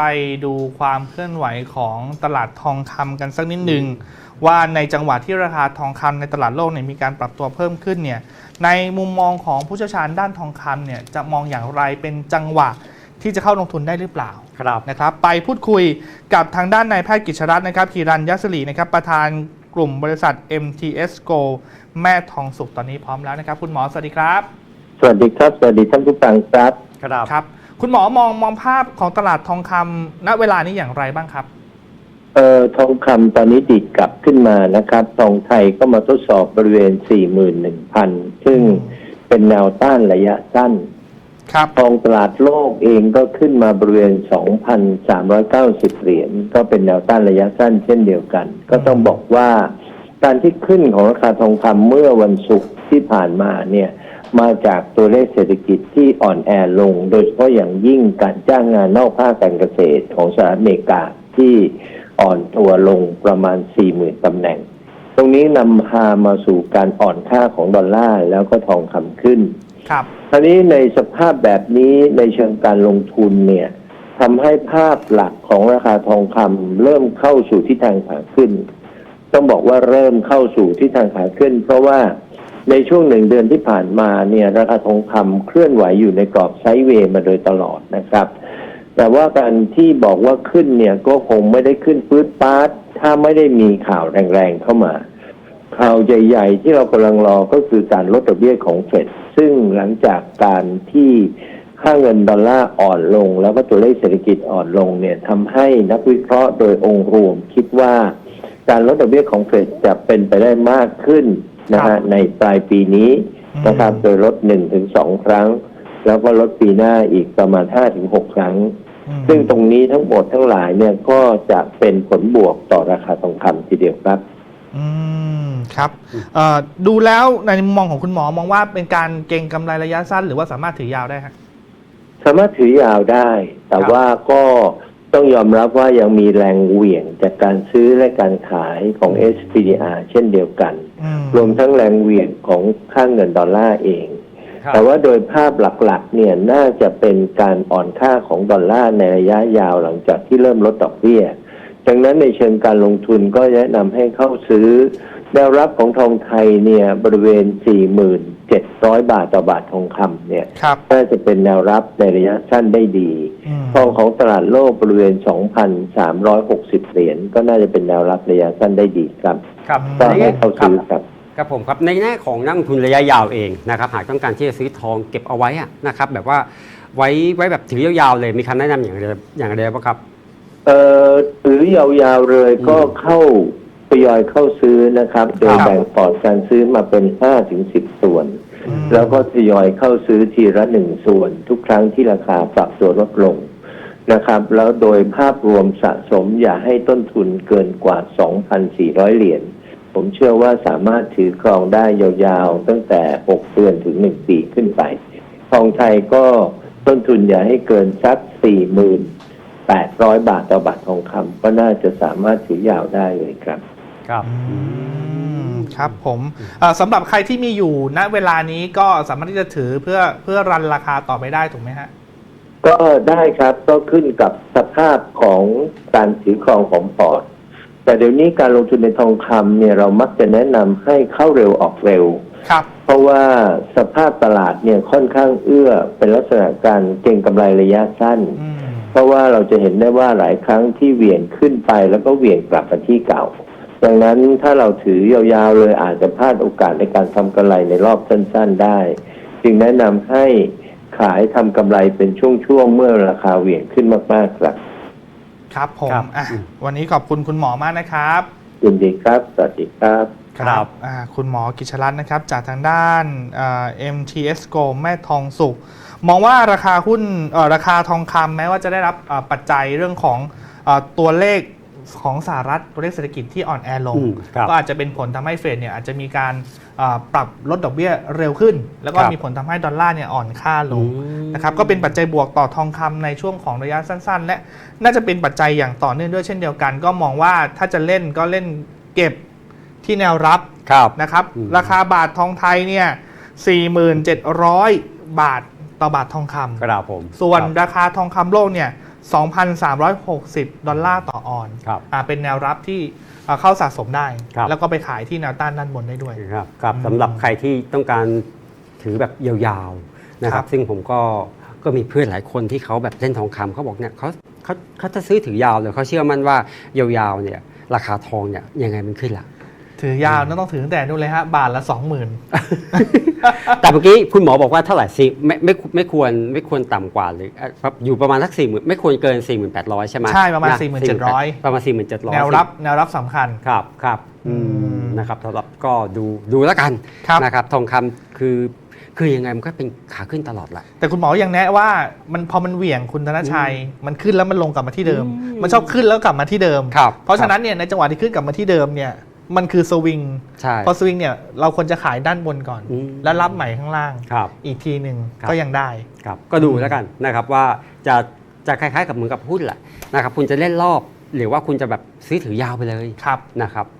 ไปดูความเคลื่อนไหวของตลาดทองคำกันสักนิดหนึ่งว่าในจังหวะที่ราคาทองคำในตลาดโลกเนี่ยมีการปรับตัวเพิ่มขึ้นเนี่ยในมุมมองของผู้เชี่ยวชาญด้านทองคำเนี่ยจะมองอย่างไรเป็นจังหวะที่จะเข้าลงทุนได้หรือเปล่าครับนะครับไปพูดคุยกับทางด้านนายแพทย์กิจรัตน์นะครับฮีรันยศรีนะครับประธานกลุ่มบริษัท MTS Go แม่ทองสุขตอนนี้พร้อมแล้วนะครับ คุณหมอสวัสดีครับ สวัสดีครับสวัสดีท่านผู้ฟังครับครับ ครับคุณหมอมองมองภาพของตลาดทองคำณเวลานี้อย่างไรบ้างครับ เอ่อทองคำตอนนี้ดิดกลับขึ้นมานะครับ ทองไทยก็มาทดสอบบริเวณ 41,000 ซึ่งเป็นแนวต้านระยะสั้นครับทองตลาดโลกเองก็ขึ้นมาบริเวณ 2,390 เหรียญก็เป็นแนวต้านระยะสั้นเช่นเดียวกัน ก็ต้องบอกว่า การที่ขึ้นของราคาทองคำเมื่อวันศุกร์ที่ผ่านมาเนี่ย มาจากตัวเลขเศรษฐกิจที่อ่อนแอลง โดยเฉพาะอย่างยิ่งการจ้างงานนอกภาคการเกษตรของสหรัฐอเมริกาที่อ่อนตัวลงประมาณ 40,000ตำแหน่ง ตรงนี้นำพามาสู่การอ่อนค่าของดอลลาร์แล้วก็ทองคำขึ้น ครับคราวนี้ในสภาพแบบนี้ในเชิงการลงทุนเนี่ยทำให้ภาพหลักของราคาทองคำเริ่มเข้าสู่ทิศทางขาขึ้น ต้องบอกว่าเริ่มเข้าสู่ทิศทางขาขึ้น เพราะว่า ในช่วงหนึ่งเดือนที่ผ่านมาเนี่ยราคาทองคำเคลื่อนไหวอยู่ในกรอบไซด์เวย์มาโดยตลอดนะครับ แต่ว่าการที่บอกว่าขึ้นเนี่ยก็คงไม่ได้ขึ้นปื๊ดปาดถ้าไม่ได้มีข่าวแรงๆเข้ามา ข่าวใหญ่ๆที่เรากำลังรอก็คือการลดดอกเบี้ยของเฟดซึ่งหลังจากการที่ค่าเงินดอลลาร์อ่อนลง แล้วก็ตัวเลขเศรษฐกิจอ่อนลงเนี่ยทำให้นักวิเคราะห์โดยองค์รวมคิดว่า การลดดอกเบี้ยของเฟดจะเป็นไปได้มากขึ้น นะครัฮะบ ในปลายปีนี้นะครับอืมโดยลดหนึ่งถึงสองครั้ง แล้วก็ลดปีหน้าอีกประมาณห้าถึงหกครั้ง อืมซึ่งตรงนี้ทั้งหมดทั้งหลายเนี่ยก็จะเป็นผลบวกต่อราคาทองคำทีเดียวครับ อืมครับเอ่อดูแล้วในมุมมองของคุณหมอมองว่าเป็นการเก็งกำไรระยะสั้น หรือว่าสามารถถือยาวได้ฮะ สามารถถือยาวได้ แต่ครับ ว่าก็ ต้องยอมรับว่ายังมีแรงเหวี่ยงจากการซื้อและการขายของ SPDR เช่นเดียวกันอืมรวมทั้งแรงเหวี่ยงของค่างเงินดอลลาร์เองครับแต่ว่าโดยภาพหลักๆ เนี่ยน่าจะเป็นการอ่อนค่าของดอลลาร์ในระยะยาวหลังจากที่เริ่มลดดอกเบี้ย ดังนั้นในเชิงการลงทุนก็แนะนำให้เข้าซื้อ แนวรับของทองไทยเนี่ยบริเวณ 4,700 บาทต่อบาททองคำเนี่ยครับ น่าจะเป็นแนวรับในระยะสั้นได้ดี อืม ทองของตลาดโลกบริเวณ 2,360 เหรียญก็น่าจะเป็นแนวรับระยะสั้นได้ดีครับ ครับก็ในให้แง่เข้าครับซื้อครับ ครับผมครับในแง่ของนักลงทุนระยะยาวเองนะครับหากต้องการที่จะซื้อทองเก็บเอาไว้อะนะครับแบบว่าไว้ไว้แบบถือยาวๆเลยมีคำแนะนำอย่างไรอย่างไรบ้างครับ เอ่อถือยาวๆเลยก็อืมเข้า ทยอยเข้าซื้อนะครับ โดยครับแบ่งพอร์ตการซื้อมาเป็น5-10ส่วนอืมแล้วก็ทยอยเข้าซื้อทีละหนึ่งส่วน ทุกครั้งที่ราคาปรับตัวลดลงนะครับ แล้วโดยภาพรวมสะสมอย่าให้ต้นทุนเกินกว่า 2,400 เหรียญผมเชื่อว่าสามารถถือครองได้ยาวๆ ตั้งแต่ 6 เดือนถึง 1 ปีขึ้นไป ทองไทยก็ต้นทุนอย่าให้เกินสัก4,800 บาทต่อบาททองคำก็น่าจะสามารถถือยาวได้เลยครับ ครับอืมครับผมเอ่อสำหรับใครที่มีอยู่ณเวลานี้ก็สามารถที่จะถือเพื่อเพื่อรันราคาต่อไปได้ถูกไหมฮะก็ได้ครับก็ขึ้นกับสภาพของการถือครองของพอร์ตแต่เดี๋ยวนี้การลงทุนในทองคำเนี่ยเรามักจะแนะนำให้เข้าเร็วออกเร็วครับเพราะว่าสภาพตลาดเนี่ยค่อนข้างเอื้อเป็นลักษณะการเก็งกำไรระยะสั้นอืมเพราะว่าเราจะเห็นได้ว่าหลายครั้งที่เหวี่ยงขึ้นไปแล้วก็เหวี่ยงกลับมาที่เก่า ดังนั้นถ้าเราถือยาวๆเลยอาจจะพลาดโอกาสในการทำกำไรในรอบสั้นๆได้ จึงแนะนำให้ขายทำกำไรเป็นช่วงๆเมื่อราคาเหวี่ยงขึ้นมากๆครับ ครับผมครับ อะอืมวันนี้ขอบคุณคุณหมอมากนะครับ ยินดีครับ สวัสดีครับ ครับอ่าคุณหมอกิชรัตน์นะครับ จากทางด้านอ่า MTS Go แม่ทองสุกมองว่าราคาหุ้นเอ่อราคาทองคำแม้ว่าจะได้รับอ่าปัจจัยเรื่องของอาตัวเลข ของสหรัฐตัวเลขเศรษฐกิจที่อ่อนแอลง อืมครับก็อาจจะเป็นผลทำให้เฟดเนี่ยอาจจะมีการอ่าปรับลดดอกเบี้ยเร็วขึ้น แล้วก็ครับมีผลทำให้ดอลลาร์เนี่ยอ่อนค่าลงอืม นะครับก็เป็นปัจจัยบวกต่อทองคำในช่วงของระยะสั้น ๆ และน่าจะเป็นปัจจัยอย่างต่อเนื่องด้วยเช่นเดียวกัน ก็มองว่าถ้าจะเล่นก็เล่นเก็บที่แนวรับ ครับ นะครับอืม ราคาบาททองไทยเนี่ย 4,700 บาทต่อบาททองคำครับผมส่วนครับ ราคาทองคำโลกเนี่ย 2,360 ดอลลาร์ต่อออนซ์ครับอ่าเป็นแนวรับที่อ่าเข้าสะสมได้ ครับ แล้วก็ไปขายที่แนวต้านด้านบนได้ด้วย ครับครับอืมสำหรับใครที่ต้องการถือแบบยาวๆนะคครัรับบ ซึ่งผมก็ก็มีเพื่อนหลายคนที่เขาแบบเล่นทองคำเขาบอกเนี่ยเขาเขาเขาจะซื้อถือยาวเลยเขาเชื่อมั่นว่ายาวๆเนี่ยราคาทองเนี่ยยังไงมันขึ้นล่ะ ถือยาวนั่นต้องถือตั้งแต่นู่นเลยฮะบาทละ20,000แต่เมื่อกี้คุณหมอบอกว่าเท่าไหร่สิไม่ไม่ไม่ควรไม่ควรต่ำกว่าหรือเอ่อครับอยู่ประมาณสักสี่หมื่นไม่ควรเกิน4,800ใช่ไหมใช่ประมาณน47,000ประมาณ4,700แนวรับแนวรับสำคัญครับครับอืมอืมนะครับสำหรับก็ดูดูแล้วกันครับนะครับทองคำคือคือยังไงมันก็เป็นขาขึ้นตลอดแหละแต่คุณหมอยังแนะว่ามันพอมันเหวี่ยงคุณธนชัย มันขึ้นแล้วมันลงกลับมาที่เดิมอืมมันชอบขึ้นแล้วกลับมาที่เดิมครับเพราะฉะนั้นเนี่ยในจังหวะที่ขึ้นกลับมาที่เดิมเนี่ย มันคือสวิงใช่ พอสวิงเนี่ยเราควรจะขายด้านบนก่อน อืมแล้วรับใหม่ข้างล่าง ครับอีกทีหนึ่งครับ ก็ยังได้ ครับก็ดูแล้วกันนะครับว่าจะจะคล้ายๆกับเหมือนกับหุ้นแหละนะครับคุณจะเล่นรอบหรือว่าคุณจะแบบซื้อถือยาวไปเลยครับ นะครับ